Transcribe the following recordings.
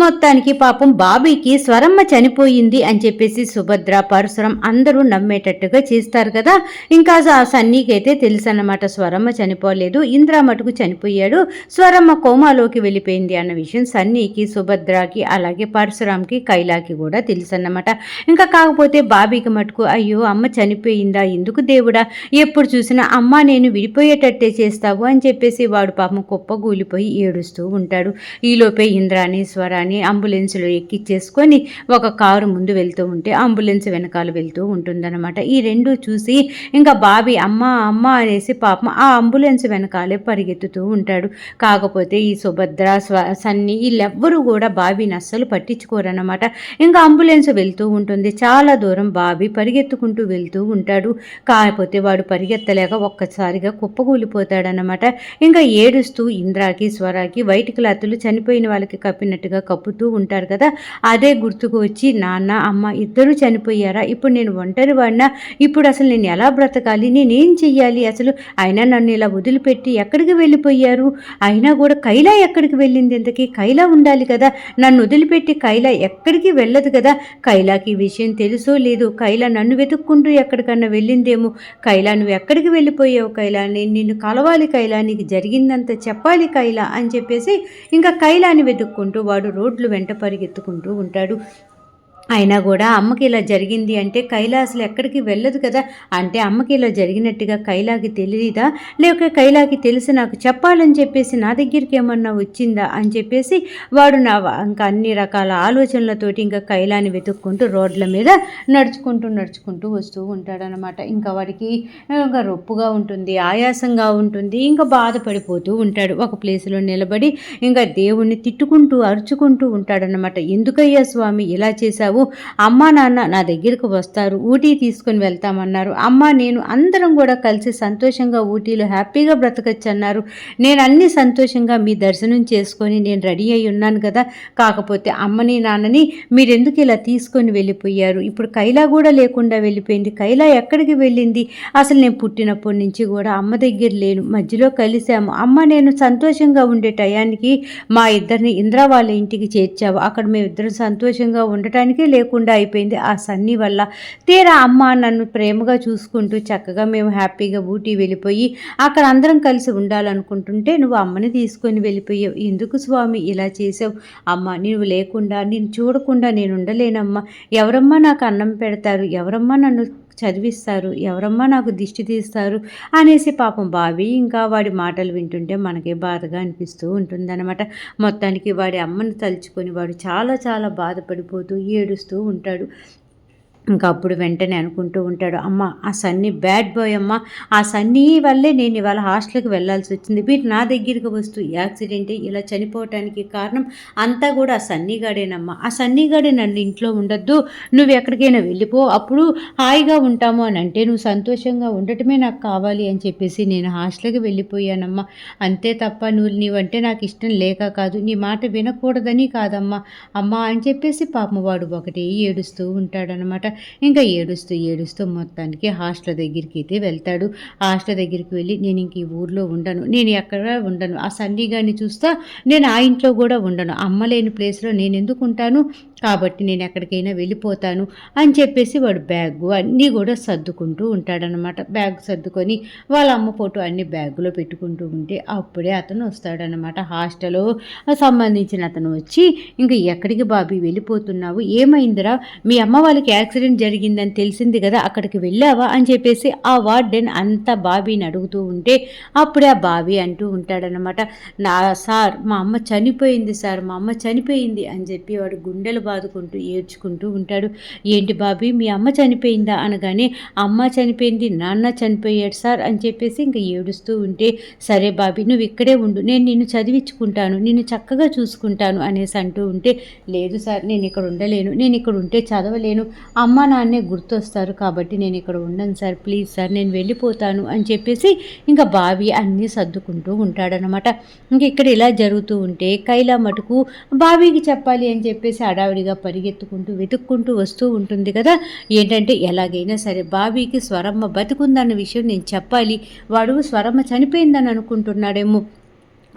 మొత్తానికి పాపం బాబీకి స్వరమ్మ చనిపోయింది అని చెప్పేసి సుభద్ర పరశురం అందరూ నమ్మేటట్టుగా చేస్తారు కదా. ఇంకా ఆ సన్నీకి అయితే తెలుసు అన్నమాట స్వరమ్మ చనిపోలేదు ఇంద్ర మటుకు చనిపోయాడు స్వరమ్మ కోమాలోకి వెళ్ళిపోయింది అన్న విషయం సన్నీకి సుభద్రకి అలాగే పరశురాంకి కైలాకి కూడా తెలుసు అన్నమాట ఇంకా కాకపోతే బాబీకి మటుకు అయ్యో అమ్మ చనిపోయిందా ఎందుకు దేవుడా ఎప్పుడు చూసినా అమ్మ నేను విడిపోయేటట్టే చేస్తావు అని చెప్పేసి వాడు పాపం కుప్పగూలిపోయి ఏడుస్తూ ఉంటాడు. ఈలోపే ఇంద్రాని స్వరాని అంబులెన్స్లో ఎక్కిచ్చేసుకొని ఒక కారు ముందు వెళ్తూ ఉంటే అంబులెన్స్ వెనకాల వెళ్తూ ఉంటుందన్నమాట. ఈ రెండు చూసి ఇంకా బాబీ అమ్మ అమ్మ అనేసి పాపం ఆ అంబులెన్స్ వెనకాలే పరిగెత్తుతూ ఉంటాడు. కాకపోతే ఈ సుభద్ర స్వ సన్ని వీళ్ళెవ్వరూ కూడా బాబీని అస్సలు పట్టించుకోరన్నమాట. ఇంకా అంబులెన్స్ వెళ్తూ ఉంటుంది. చాలా దూరం బాబీ పరిగెత్తుకుంటూ వెళ్తూ ఉంటాడు. కాకపోతే వాడు పరిగెత్తలేక ఒక్కసారిగా కుప్పకూలిపోతాడనమాట ఇంకా ఏడుస్తూ ఇంద్రాకి స్వరాకి వైట్ క్లాతులు చనిపోయిన వాళ్ళకి కప్పినట్టుగా కప్పుతూ ఉంటారు కదా అదే గుర్తుకు వచ్చి నాన్న అమ్మ ఇద్దరు చనిపోయారా? ఇప్పుడు నేను ఒంటరి వాడినా? ఇప్పుడు అసలు నేను ఎలా బ్రతకాలి? నేనేం చెయ్యాలి అసలు? అయినా నన్ను ఇలా వదిలిపెట్టి ఎక్కడికి వెళ్ళిపోయారు? అయినా కూడా కైలా ఎక్కడికి వెళ్ళింది ఇంతకీ? కైలా ఉండాలి కదా. నన్ను వదిలిపెట్టి కైలా ఎక్కడికి వెళ్ళదు కదా. కైలాకి ఈ విషయం తెలుసో లేదు? కైలా నన్ను వెతుక్కుంటూ ఎక్కడికన్నా వెళ్ళిందేమో? కైలా నువ్వు ఎక్కడికి వెళ్ళిపోయావు కైలా? నేను నిన్ను కలవాలి కైలా? నీకు జరిగిందంత చెప్పాలి కైలా? అని చెప్పేసి ఇంకా కైలాని వెతుక్కుంటూ వాడు రోడ్లు వెంట పరిగెత్తుకుంటూ ఉంటాడు. అయినా కూడా అమ్మకి ఇలా జరిగింది అంటే కైలాసులు ఎక్కడికి వెళ్ళదు కదా? అంటే అమ్మకి ఇలా జరిగినట్టుగా కైలాకి తెలియదా లేక కైలాకి తెలిసి నాకు చెప్పాలని చెప్పేసి నా దగ్గరికి ఏమన్నా వచ్చిందా అని చెప్పేసి వాడు నా ఇంకా అన్ని రకాల ఆలోచనలతోటి ఇంకా కైలాని వెతుక్కుంటూ రోడ్ల మీద నడుచుకుంటూ నడుచుకుంటూ వస్తూ ఉంటాడనమాట ఇంకా వాడికి ఇంకా రొప్పుగా ఉంటుంది ఆయాసంగా ఉంటుంది ఇంకా బాధపడిపోతూ ఉంటాడు. ఒక ప్లేస్లో నిలబడి ఇంకా దేవుణ్ణి తిట్టుకుంటూ అరుచుకుంటూ ఉంటాడనమాట ఎందుకయ్యా స్వామి ఇలా చేశావు? అమ్మ నాన్న నా దగ్గరకు వస్తారు. ఊటీ తీసుకొని వెళ్తామన్నారు. అమ్మ నేను అందరం కూడా కలిసి సంతోషంగా ఊటీలో హ్యాపీగా బ్రతకచ్చన్నారు. నేను అన్ని సంతోషంగా మీ దర్శనం చేసుకొని నేను రెడీ అయి ఉన్నాను కదా. కాకపోతే అమ్మని నాన్నని మీరెందుకు ఇలా తీసుకొని వెళ్ళిపోయారు? ఇప్పుడు కైలా కూడా లేకుండా వెళ్ళిపోయింది. కైలా ఎక్కడికి వెళ్ళింది? అసలు నేను పుట్టినప్పటి నుంచి కూడా అమ్మ దగ్గర లేను. మధ్యలో కలిసాము అమ్మ నేను సంతోషంగా ఉండే టయానికి మా ఇద్దరిని ఇంద్రా వాళ్ళ ఇంటికి చేర్చావు. అక్కడ మేమిద్దరం సంతోషంగా ఉండటానికి లేకుండా అయిపోయింది ఆ సన్నీ వల్ల. తీరా అమ్మ నన్ను ప్రేమగా చూసుకుంటూ చక్కగా మేము హ్యాపీగా ఊటీ వెళ్ళిపోయి అక్కడ అందరం కలిసి ఉండాలనుకుంటుంటే నువ్వు అమ్మని తీసుకొని వెళ్ళిపోయావు. ఎందుకు స్వామి ఇలా చేసావు అమ్మ నువ్వు లేకుండా నేను చూడకుండా నేను ఉండలేనమ్మా. ఎవరమ్మా నాకు అన్నం పెడతారు? ఎవరమ్మా నన్ను చదివిస్తారు. ఎవరమ్మా నాకు దిష్టి తీస్తారు అనేసి పాపం బావి ఇంకా వాడి మాటలు వింటుంటే మనకే బాధగా అనిపిస్తూ ఉంటుందన్నమాట. మొత్తానికి వాడి అమ్మని తలుచుకొని వాడు చాలా చాలా బాధపడిపోతూ ఏడుస్తూ ఉంటాడు. ఇంకా అప్పుడు వెంటనే అనుకుంటూ ఉంటాడు అమ్మ ఆ సన్నీ బ్యాడ్ బాయ్ అమ్మ. ఆ సన్నీ వల్లే నేను ఇవాళ హాస్టల్కి వెళ్ళాల్సి వచ్చింది. మీరు నా దగ్గరికి వస్తూ యాక్సిడెంట్ ఇలా చనిపోవటానికి కారణం అంతా కూడా ఆ సన్నీగాడేనమ్మా ఆ సన్నీగాడే నన్ను ఇంట్లో ఉండొద్దు. నువ్వు ఎక్కడికైనా వెళ్ళిపో. అప్పుడు హాయిగా ఉంటాము అని అంటే నువ్వు సంతోషంగా ఉండటమే నాకు కావాలి అని చెప్పేసి నేను హాస్టల్కి వెళ్ళిపోయానమ్మా. అంతే తప్ప నువ్వు నీవంటే నాకు ఇష్టం లేక కాదు. నీ మాట వినకూడదని కాదమ్మా. అమ్మా అని చెప్పేసి పాపం వాడు ఒకటి ఏడుస్తూ ఉంటాడనమాట. ఇంకా ఏడుస్తూ ఏడుస్తూ మొత్తానికి హాస్టల్ దగ్గరికి అయితే వెళ్తాడు. హాస్టల్ దగ్గరికి వెళ్ళి నేను ఇంక ఈ ఊర్లో ఉండను. నేను ఎక్కడ ఉండను. ఆ సన్నీ గారిని చూస్తా నేను ఆ ఇంట్లో కూడా ఉండను. అమ్మ లేని ప్లేస్లో నేను ఎందుకు ఉంటాను కాబట్టి నేను ఎక్కడికైనా వెళ్ళిపోతాను అని చెప్పేసి వాడు బ్యాగ్ అన్నీ కూడా సర్దుకుంటూ ఉంటాడనమాట బ్యాగ్ సర్దుకొని వాళ్ళ అమ్మ ఫోటో అన్ని బ్యాగులో పెట్టుకుంటూ ఉంటే అప్పుడే అతను వస్తాడనమాట హాస్టల్లో సంబంధించిన అతను వచ్చి ఇంకా ఎక్కడికి బాబీ వెళ్ళిపోతున్నావు? ఏమైందిరా? మీ అమ్మ వాళ్ళకి యాక్సిడెంట్ జరిగిందని తెలిసింది కదా అక్కడికి వెళ్ళావా? అని చెప్పేసి ఆ వార్డెన్ అంతా బాబీని అడుగుతూ ఉంటే అప్పుడే ఆ బాబీ అంటూ ఉంటాడనమాట నా సార్ మా అమ్మ చనిపోయింది సార్ మా అమ్మ చనిపోయింది అని చెప్పి వాడు గుండెలు బాదుకుంటూ ఏడ్చుకుంటూ ఉంటాడు. ఏంటి బాబీ మీ అమ్మ చనిపోయిందా? అనగానే అమ్మ చనిపోయింది నాన్న చనిపోయాడు సార్ అని చెప్పేసి ఇంకా ఏడుస్తూ ఉంటే సరే బాబీ నువ్వు ఇక్కడే ఉండు నేను నిన్ను చదివించుకుంటాను నిన్ను చక్కగా చూసుకుంటాను అనేసి అంటూ ఉంటే లేదు సార్ నేను ఇక్కడ ఉండలేను నేను ఇక్కడ ఉంటే చదవలేను అమ్మ నాన్నే గుర్తొస్తారు కాబట్టి నేను ఇక్కడ ఉండను సార్ ప్లీజ్ సార్ నేను వెళ్ళిపోతాను అని చెప్పేసి ఇంకా బావి అన్నీ సర్దుకుంటూ ఉంటాడనమాట. ఇంక ఇక్కడ ఇలా జరుగుతూ ఉంటే కైలా మటుకు బావికి చెప్పాలి అని చెప్పేసి హడావిడిగా పరిగెత్తుకుంటూ వెతుక్కుంటూ వస్తూ ఉంటుంది కదా? ఏంటంటే ఎలాగైనా సరే బాబీకి స్వరమ్మ బతుకుందన్న విషయం నేను చెప్పాలి. వాడు స్వరమ్మ చనిపోయిందని అనుకుంటున్నాడేమో.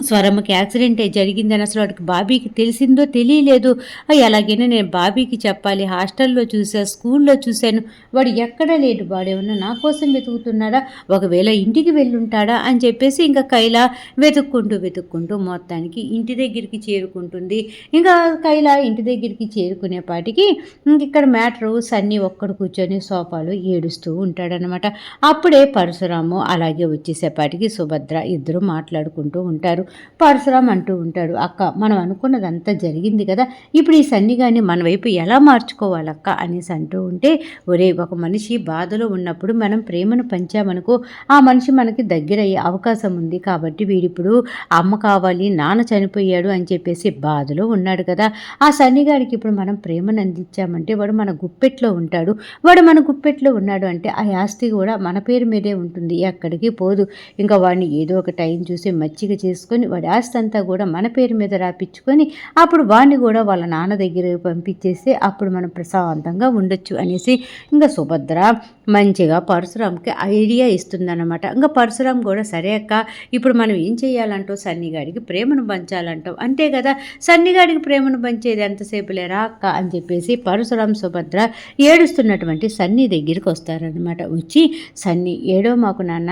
స్వరమ్మకి యాక్సిడెంట్ జరిగిందని అసలు వాడికి బాబీకి తెలిసిందో తెలియలేదు. ఎలాగైనా అలాగైనా నేను బాబీకి చెప్పాలి. హాస్టల్లో చూసా స్కూల్లో చూశాను. వాడు ఎక్కడా లేడు. వాడు ఏమన్నా నా కోసం వెతుకుతున్నాడా? ఒకవేళ ఇంటికి వెళ్ళుంటాడా అని చెప్పేసి ఇంకా కైలా వెతుక్కుంటూ వెతుక్కుంటూ మొత్తానికి ఇంటి దగ్గరికి చేరుకుంటుంది. ఇంకా కైలా ఇంటి దగ్గరికి చేరుకునేపాటికి ఇంక ఇక్కడ మ్యాటరు సన్నీ ఒక్కడు కూర్చొని సోఫాలో ఏడుస్తూ ఉంటాడనమాట. అప్పుడే పరశురాము అలాగే వచ్చేసేపాటికి సుభద్ర ఇద్దరు మాట్లాడుకుంటూ ఉంటారు. పరశురామ్ అంటూ ఉంటాడు అక్క మనం అనుకున్నదంతా జరిగింది కదా ఇప్పుడు ఈ సన్నిగాన్ని మన వైపు ఎలా మార్చుకోవాలక్క? అనేసి అంటూ ఉంటే ఒరే ఒక మనిషి బాధలో ఉన్నప్పుడు మనం ప్రేమను పంచామనుకో ఆ మనిషి మనకి దగ్గరయ్యే అవకాశం ఉంది కాబట్టి వీడిప్పుడు అమ్మ కావాలి నాన్న చనిపోయాడు అని చెప్పేసి బాధలో ఉన్నాడు కదా. ఆ సన్నిగాడికి ఇప్పుడు మనం ప్రేమను అందించామంటే వాడు మన గుప్పెట్లో ఉంటాడు. వాడు మన గుప్పెట్లో ఉన్నాడు అంటే ఆ ఆస్తి కూడా మన పేరు మీదే ఉంటుంది ఎక్కడికి పోదు. ఇంకా వాడిని ఏదో ఒక టైం చూసి మచ్చిక చేసుకొని వాడి ఆస్తి అంతా కూడా మన పేరు మీద రాపించుకొని అప్పుడు వాడిని కూడా వాళ్ళ నాన్న దగ్గర పంపించేస్తే అప్పుడు మనం ప్రశాంతంగా ఉండొచ్చు అనేసి ఇంకా సుభద్ర మంచిగా పరశురామ్కి ఐడియా ఇస్తుందన్నమాట. ఇంకా పరశురామ్ కూడా సరే అక్క ఇప్పుడు మనం ఏం చేయాలంటావు? సన్నిగాడికి ప్రేమను పంచాలంటావు. అంతే కదా సన్నిగాడికి ప్రేమను పంచేది ఎంతసేపు లేరా అక్క? అని చెప్పేసి పరశురామ్ సుభద్ర ఏడుస్తున్నటువంటి సన్ని దగ్గరికి వస్తారనమాట వచ్చి సన్ని ఏడో మాకు నాన్న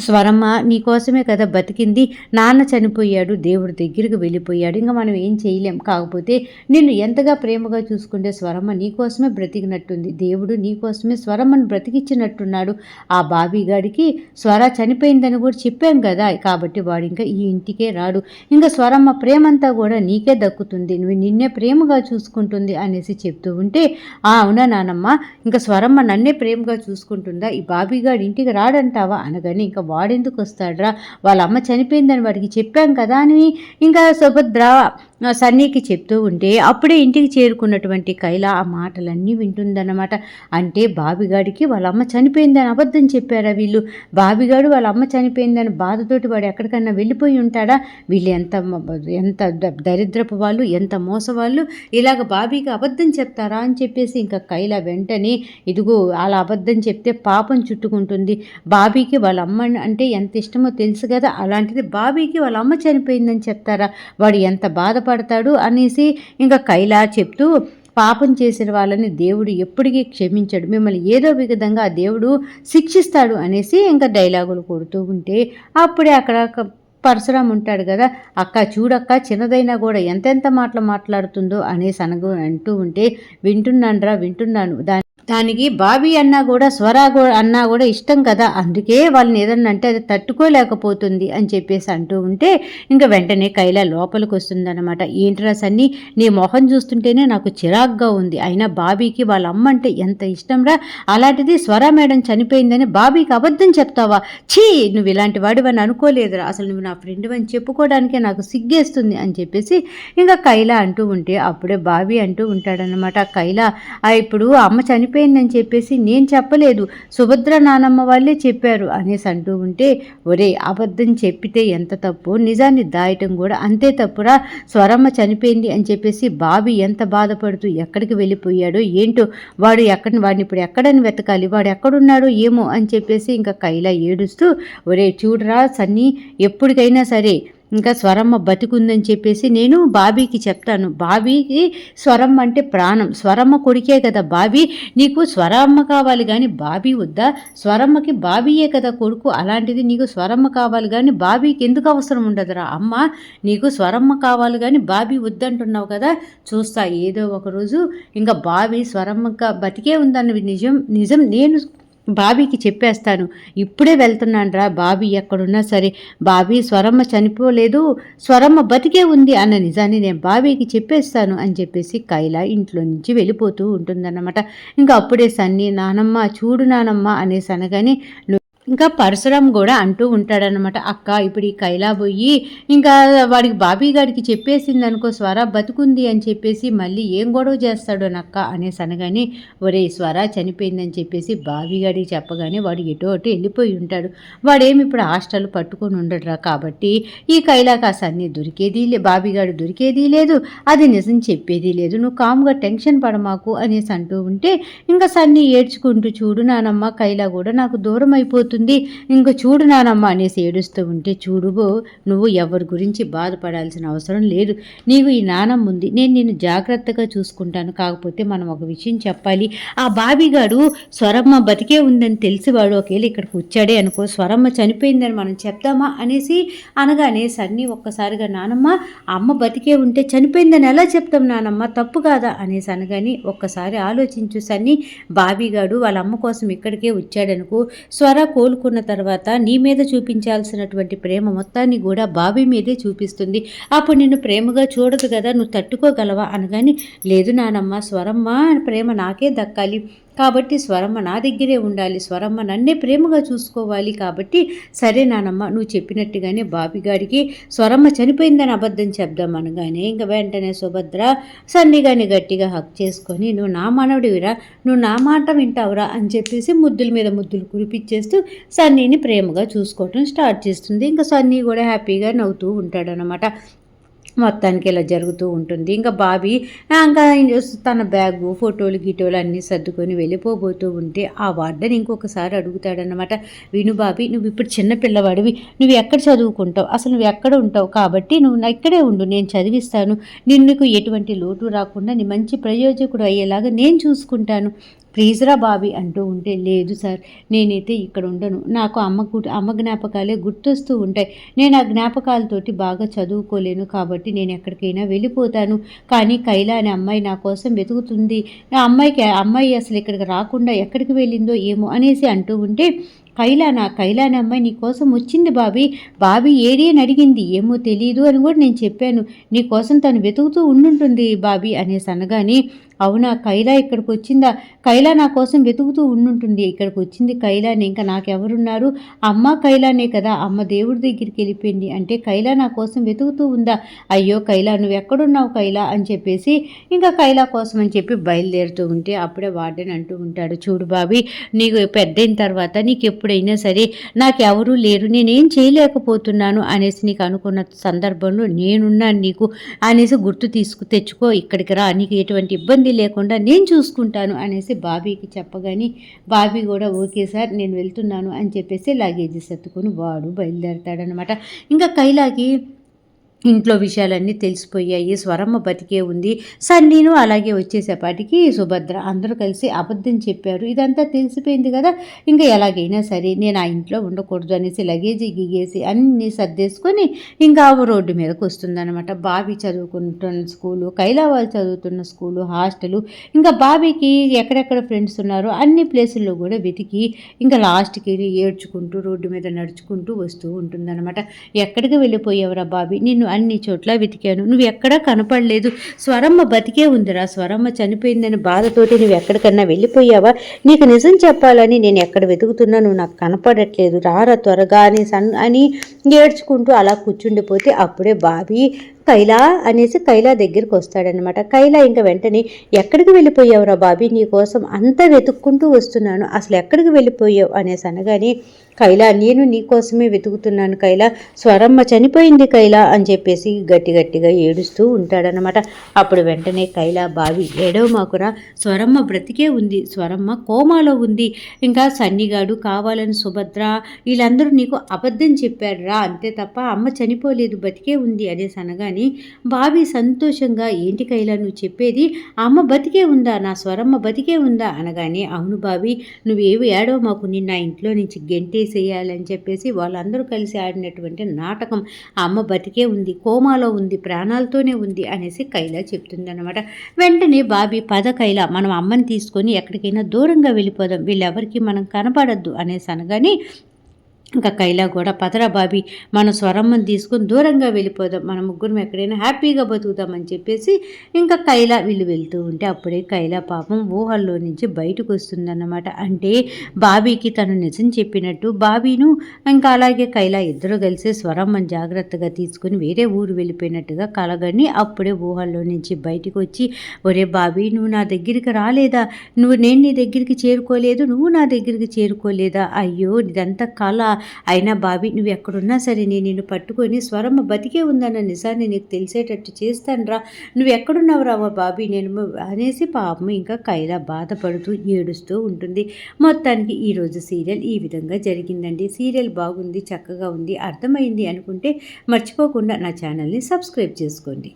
స్వరమ్మ నీకోసమే కదా బతికింది. నాన్న చనిపోయాడు దేవుడి దగ్గరికి వెళ్ళిపోయాడు. ఇంకా మనం ఏం చేయలేం. కాకపోతే నిన్ను ఎంతగా ప్రేమగా చూసుకుంటే స్వరమ్మ నీకోసమే బ్రతికినట్టుంది. దేవుడు నీకోసమే స్వరమ్మను బ్రతికిచ్చినట్టున్నాడు. ఆ బాబీ గాడికి స్వర చనిపోయిందని కూడా చెప్పాం కదా. కాబట్టి వాడు ఇంకా ఈ ఇంటికే రాడు. ఇంకా స్వరమ్మ ప్రేమంతా కూడా నీకే దక్కుతుంది. నువ్వు నిన్నే ప్రేమగా చూసుకుంటుంది అనేసి చెప్తూ ఉంటే ఆ అవునా నానమ్మ? ఇంకా స్వరమ్మ నన్నే ప్రేమగా చూసుకుంటుందా? ఈ బాబీగాడు ఇంటికి రాడంటావా? అనగానే ఇంకా వాడెందుకు వస్తాడ్రా వాళ్ళ అమ్మ చనిపోయిందని వాడికి చెప్పాం కదా అని ఇంకా సుభద్ర సన్నీకి చెప్తూ ఉంటే అప్పుడే ఇంటికి చేరుకున్నటువంటి కైల ఆ మాటలన్నీ వింటుందన్నమాట. అంటే బాబిగాడికి వాళ్ళ అమ్మ చనిపోయిందని అబద్ధం చెప్పారా వీళ్ళు? బాబిగాడు వాళ్ళ అమ్మ చనిపోయిందని బాధతోటి వాడు ఎక్కడికన్నా వెళ్ళిపోయి ఉంటాడా? వీళ్ళు ఎంత ఎంత దరిద్రపు వాళ్ళు ఎంత మోసవాళ్ళు ఇలాగ బాబీకి అబద్ధం చెప్తారా అని చెప్పేసి ఇంకా కైల వెంటనే ఇదిగో అలా అబద్ధం చెప్తే పాపం చుట్టుకుంటుంది. బాబీకి వాళ్ళ అమ్మ అంటే ఎంత ఇష్టమో తెలుసు కదా అలాంటిది బాబీకి వాళ్ళ అమ్మ చనిపోయిందని చెప్తారా? వాడు ఎంత బాధపడతాడు అనేసి ఇంకా కైలా చెప్తూ పాపం చేసిన వాళ్ళని దేవుడు ఎప్పటికీ క్షమించడు. మిమ్మల్ని ఏదో విధంగా ఆ దేవుడు శిక్షిస్తాడు అనేసి ఇంకా డైలాగులు కొడుతూ ఉంటే అప్పుడే అక్కడ పరశురాం ఉంటాడు కదా అక్క చూడక్క చిన్నదైనా కూడా ఎంతెంత మాటలు మాట్లాడుతుందో అనేసి అనగు అంటూ ఉంటే వింటున్నానురా వింటున్నాను. దాని దానికి బాబీ అన్నా కూడా స్వరా అన్నా కూడా ఇష్టం కదా. అందుకే వాళ్ళని ఏదన్నా అంటే అది తట్టుకోలేకపోతుంది అని చెప్పేసి అంటూ ఉంటే ఇంకా వెంటనే కైలా లోపలికి వస్తుందన్నమాట. ఏంట్రా సన్ని నీ మొహం చూస్తుంటేనే నాకు చిరాగ్గా ఉంది. అయినా బాబీకి వాళ్ళ అమ్మ అంటే ఎంత ఇష్టంరా? అలాంటిది స్వరా మేడం చనిపోయిందని బాబీకి అబద్ధం చెప్తావా? ఛీ నువ్వు ఇలాంటి వాడివని అనుకోలేదురా. అసలు నువ్వు నా ఫ్రెండ్ అని చెప్పుకోవడానికే నాకు సిగ్గేస్తుంది అని చెప్పేసి ఇంకా కైలా అంటూ ఉంటే అప్పుడే బాబీ అంటూ ఉంటాడనమాట కైలా "ఆ, ఇప్పుడు అమ్మ చనిపోయి అయిపోయిందని చెప్పేసి నేను చెప్పలేదు. సుభద్ర నానమ్మ వాళ్ళే చెప్పారు. అనేసి అంటూ ఉంటే ఒరే అబద్ధం చెప్పితే ఎంత తప్పు? నిజాన్ని దాయటం కూడా అంతే తప్పురా? స్వరమ్మ చనిపోయింది అని చెప్పేసి బాబీ ఎంత బాధపడుతూ ఎక్కడికి వెళ్ళిపోయాడో ఏంటో? వాడు ఎక్కడ వాడిని ఇప్పుడు ఎక్కడని వెతకాలి? వాడు ఎక్కడున్నాడో ఏమో అని చెప్పేసి ఇంకా కైలా ఏడుస్తూ ఒరే చూడరా సన్నీ ఎప్పటికైనా సరే ఇంకా స్వరమ్మ బతికుందని చెప్పేసి నేను బాబీకి చెప్తాను. బాబీకి స్వరమ్మ అంటే ప్రాణం. స్వరమ్మ కొడుకే కదా బాబీ. నీకు స్వరమ్మ కావాలి కానీ బాబీ వద్దా? స్వరమ్మకి బాబీయే కదా కొడుకు. అలాంటిది నీకు స్వరమ్మ కావాలి కానీ బాబీకి ఎందుకు అవసరం ఉండదురా? అమ్మ నీకు స్వరమ్మ కావాలి కానీ బాబీ వద్దంటున్నావు కదా? చూస్తా ఏదో ఒకరోజు ఇంకా బాబీ స్వరమ్మ బతికే ఉందన్నది నిజం. నిజం. నేను బాబీకి చెప్పేస్తాను. ఇప్పుడే వెళ్తున్నాను రా బాబీ ఎక్కడున్నా సరే. బాబీ స్వరమ్మ చనిపోలేదు. స్వరమ్మ బతికే ఉంది అన్న నిజాన్ని నేను బాబీకి చెప్పేస్తాను అని చెప్పేసి కైలా ఇంట్లో నుంచి వెళ్ళిపోతూ ఉంటుందన్నమాట. ఇంకా అప్పుడే సన్ని నానమ్మ చూడు నానమ్మ అనేసి అనగానే ఇంకా పరశురామ్ కూడా అంటూ ఉంటాడనమాట అక్క ఇప్పుడు ఈ కైలా పోయి ఇంకా వాడికి బాబీ గారికి చెప్పేసింది అనుకో స్వర బతుకుంది అని చెప్పేసి మళ్ళీ ఏం గొడవ చేస్తాడు అక్క అనేసి అనగానే ఒరే స్వర చనిపోయిందని చెప్పేసి బాబీ గారికి చెప్పగానే వాడు ఎటో అటు వెళ్ళిపోయి ఉంటాడు. వాడేమి ఇప్పుడు హాస్టల్ పట్టుకొని ఉండడురా కాబట్టి ఈ కైలాకాస్ అన్ని దొరికేది లే బాబీగాడు దొరికేది లేదు అది నిజం చెప్పేది లేదు నువ్వు కామ్గా టెన్షన్ పడమాకు అనేసి అంటూ ఉంటే ఇంకా సన్ని ఏడ్చుకుంటూ చూడు నానమ్మ కైలా కూడా నాకు దూరం అయిపోతుంది అవుతుంది ఇంక చూడు నానమ్మ అనేసి ఏడుస్తూ ఉంటే చూడుబో నువ్వు ఎవరి గురించి బాధపడాల్సిన అవసరం లేదు. నీకు ఈ నానమ్మ ఉంది. నేను నిన్ను జాగ్రత్తగా చూసుకుంటాను. కాకపోతే మనం ఒక విషయం చెప్పాలి. ఆ బాబీగాడు స్వరమ్మ బతికే ఉందని తెలిసి వాడు ఒకవేళ ఇక్కడికి వచ్చాడే అనుకో స్వరమ్మ చనిపోయిందని మనం చెప్తామా అనేసి అనగానే సన్నీ ఒక్కసారిగా నానమ్మ అమ్మ బతికే ఉంటే చనిపోయిందని ఎలా చెప్తాం నానమ్మ? తప్పు కాదా అనేసి అనగాని ఒక్కసారి ఆలోచించు సన్ని బాబీగాడు వాళ్ళ అమ్మ కోసం ఇక్కడికే వచ్చాడనుకో స్వర కోలుకున్న తర్వాత నీ మీద చూపించాల్సినటువంటి ప్రేమ మొత్తాన్ని కూడా బాబీ మీదే చూపిస్తుంది. అప్పుడు నిన్ను ప్రేమగా చూడదు కదా నువ్వు తట్టుకోగలవా అనగాని లేదు నానమ్మ స్వరమ్మ ప్రేమ నాకే దక్కాలి. కాబట్టి స్వరమ్మ నా దగ్గరే ఉండాలి. స్వరమ్మ నన్నే ప్రేమగా చూసుకోవాలి కాబట్టి సరే నానమ్మ నువ్వు చెప్పినట్టుగానే బాబిగాడికి స్వరమ్మ చనిపోయిందని అబద్ధం చెప్దాం అనగానే ఇంక వెంటనే సుభద్ర సన్నిగాని గట్టిగా హక్ చేసుకొని నువ్వు నా మనవడివిరా నువ్వు నా మాట వింటావురా అని చెప్పేసి ముద్దుల మీద ముద్దులు కురిపించేస్తూ సన్నీని ప్రేమగా చూసుకోవటం స్టార్ట్ చేస్తుంది. ఇంకా సన్నీ కూడా హ్యాపీగా నవ్వుతూ ఉంటాడనమాట. మొత్తానికి ఇలా జరుగుతూ ఉంటుంది. ఇంకా బాబీ ఇంకా తన బ్యాగు ఫోటోలు గిటోలు అన్నీ సర్దుకొని వెళ్ళిపోబోతూ ఉంటే ఆ వార్డెన్ ఇంకొకసారి అడుగుతాడనమాట విను బాబీ నువ్వు ఇప్పుడు చిన్న పిల్లవాడివి నువ్వు ఎక్కడ చదువుకుంటావు? అసలు నువ్వు ఎక్కడ ఉంటావు? కాబట్టి నువ్వు ఇక్కడే ఉండు నేను చదివిస్తాను. నిన్నుకు ఎటువంటి లోటు రాకుండా నీ మంచి ప్రయోజకుడు అయ్యేలాగా నేను చూసుకుంటాను. ప్లీజ్రా బాబీ అంటూ ఉంటే లేదు సార్ నేనైతే ఇక్కడ ఉండను. నాకు అమ్మ అమ్మ జ్ఞాపకాలే గుర్తొస్తూ ఉంటాయి. నేను ఆ జ్ఞాపకాలతోటి బాగా చదువుకోలేను కాబట్టి నేను ఎక్కడికైనా వెళ్ళిపోతాను. కానీ కైలా అనే అమ్మాయి నా కోసం వెతుకుతుంది. ఆ అమ్మాయికి అమ్మాయి అసలు ఇక్కడికి రాకుండా ఎక్కడికి వెళ్ళిందో ఏమో అనేసి అంటూ ఉంటే కైలానా కైలాన అమ్మాయి నీకోసం వచ్చింది బాబీ. బాబీ ఏడి అని అడిగింది. ఏమో తెలియదు అని కూడా నేను చెప్పాను. నీకోసం తను వెతుకుతూ ఉండుంటుంది బాబీ అనేసి అనగానే అవునా కైలా ఇక్కడికి వచ్చిందా? కైలా నా కోసం వెతుకుతూ ఉండుంటుంది. ఇక్కడికి వచ్చింది కైలాని ఇంకా నాకెవరున్నారు? అమ్మ కైలానే కదా. అమ్మ దేవుడి దగ్గరికి వెళ్ళిపోయింది. అంటే కైలా నా కోసం వెతుకుతూ ఉందా? అయ్యో కైలా నువ్వు ఎక్కడున్నావు కైలా అని చెప్పేసి ఇంకా కైలా కోసం అని చెప్పి బయలుదేరుతూ ఉంటే అప్పుడే వార్డెన్ అంటూ ఉంటాడు. చూడు బాబీ నీకు పెద్దయిన తర్వాత నీకు ఎప్పుడైనా సరే నాకెవరూ లేరు నేనేం చేయలేకపోతున్నాను అనేసి నీకు అనుకున్న సందర్భంలో నేనున్నాను నీకు అనేసి గుర్తు తీసుకు తెచ్చుకో ఇక్కడికి రా నీకు ఎటువంటి ఇబ్బంది లేకుండా నేను చూసుకుంటాను అనేసి బాబీకి చెప్పగానే బాబీ కూడా ఓకే సార్ నేను వెళ్తున్నాను అని చెప్పేసి లగేజీ సర్దుకొని వాడు బయలుదేరతాడనమాట ఇంకా కైలాకి ఇంట్లో విషయాలన్నీ తెలిసిపోయాయి. స్వరమ్మ బతికే ఉంది. సన్నీను అలాగే వచ్చేసేపాటికి సుభద్ర అందరూ కలిసి అబద్ధం చెప్పారు. ఇదంతా తెలిసిపోయింది కదా. ఇంకా ఎలాగైనా సరే నేను ఆ ఇంట్లో ఉండకూడదు అనేసి లగేజీ గిగేసి అన్నీ సర్దేసుకొని ఇంకా రోడ్డు మీదకి వస్తుందన్నమాట. బాబీ చదువుకుంటున్న స్కూలు కైలావాలు చదువుతున్న స్కూలు హాస్టలు ఇంకా బాబీకి ఎక్కడెక్కడ ఫ్రెండ్స్ ఉన్నారో అన్ని ప్లేసుల్లో కూడా వెతికి ఇంకా లాస్ట్కి ఏడ్చుకుంటూ రోడ్డు మీద నడుచుకుంటూ వస్తూ ఉంటుందన్నమాట. ఎక్కడికి వెళ్ళిపోయావురా బాబీ? నిన్ను అన్ని చోట్ల వెతికాను. నువ్వు ఎక్కడా కనపడలేదు. స్వరమ్మ బతికే ఉందిరా. స్వరమ్మ చనిపోయిందని బాధతోటి నువ్వు ఎక్కడికన్నా వెళ్ళిపోయావా? నీకు నిజం చెప్పాలని నేను ఎక్కడ వెతుకుతున్నా నువ్వు నాకు కనపడట్లేదు. రారా త్వరగా అని సన్ అని ఏడ్చుకుంటూ అలా కూర్చుండిపోతే అప్పుడే బాబీ కైలా అనేసి కైలా దగ్గరికి వస్తాడనమాట కైలా ఇంకా వెంటనే ఎక్కడికి వెళ్ళిపోయావురా బాబీ? నీ కోసం అంతా వెతుక్కుంటూ వస్తున్నాను. అసలు ఎక్కడికి వెళ్ళిపోయావు? అనేసి అనగానే కైలా నేను నీకోసమే వెతుకుతున్నాను కైలా. స్వరమ్మ చనిపోయింది కైలా అని చెప్పేసి గట్టి గట్టిగా ఏడుస్తూ ఉంటాడనమాట అప్పుడు వెంటనే కైలా బావి ఏడవ మాకురా. స్వరమ్మ బ్రతికే ఉంది. స్వరమ్మ కోమాలో ఉంది. ఇంకా సన్నిగాడు కావాలని సుభద్ర వీళ్ళందరూ నీకు అబద్ధం చెప్పారు రా. అంతే తప్ప అమ్మ చనిపోలేదు బతికే ఉంది అనేసి అనగానే బావి సంతోషంగా ఏంటి కైలా నువ్వు చెప్పేది? అమ్మ బతికే ఉందా? నా స్వరమ్మ బతికే ఉందా? అనగానే అవును బావి నువ్వేవి ఏడో మాకు నిన్న ఇంట్లో నుంచి గెంటేసేయాలని చెప్పేసి వాళ్ళందరూ కలిసి ఆడినటువంటి నాటకం అమ్మ బతికే ఉంది కోమాలో ఉంది ప్రాణాలతోనే ఉంది అనేసి కైలా చెప్తుందనమాట వెంటనే బాబీ పద కైలా మనం అమ్మని తీసుకొని ఎక్కడికైనా దూరంగా వెళ్ళిపోదాం వీళ్ళెవరికి మనం కనపడద్దు అనేసి అనగానే ఇంకా కైలా కూడా పదరా బాబీ మన స్వరమ్మను తీసుకొని దూరంగా వెళ్ళిపోదాం. మన ముగ్గురం ఎక్కడైనా హ్యాపీగా బతుకుదామని చెప్పేసి ఇంకా కైలా వీళ్ళు వెళ్తూ ఉంటే అప్పుడే కైలా పాపం ఊహల్లో నుంచి బయటకు వస్తుందన్నమాట. అంటే బాబీకి తను నిజం చెప్పినట్టు బాబీను ఇంకా అలాగే కైలా ఇద్దరు కలిసి స్వరమ్మను జాగ్రత్తగా తీసుకుని వేరే ఊరు వెళ్ళిపోయినట్టుగా కలగని అప్పుడే ఊహల్లో నుంచి బయటకు వచ్చి ఒరే బాబీ నువ్వు నా దగ్గరికి రాలేదా? నువ్వు నేను నీ దగ్గరికి చేరుకోలేదు నువ్వు నా దగ్గరికి చేరుకోలేదా? అయ్యో ఇదంతా కళ అయినా బాబీ నువ్వు ఎక్కడున్నా సరే నేను నిన్ను పట్టుకొని స్వరమ్మ బతికే ఉందన్న నిజాన్ని నీకు తెలిసేటట్టు చేస్తానురా. నువ్వు ఎక్కడున్నావు రావా బాబీ? నేను అనేసి పాపం ఇంకా కైలా బాధపడుతూ ఏడుస్తూ ఉంటుంది. మొత్తానికి ఈరోజు సీరియల్ ఈ విధంగా జరిగిందండి. సీరియల్ బాగుంది చక్కగా ఉంది అర్థమైంది అనుకుంటే మర్చిపోకుండా నా ఛానల్ని సబ్స్క్రైబ్ చేసుకోండి.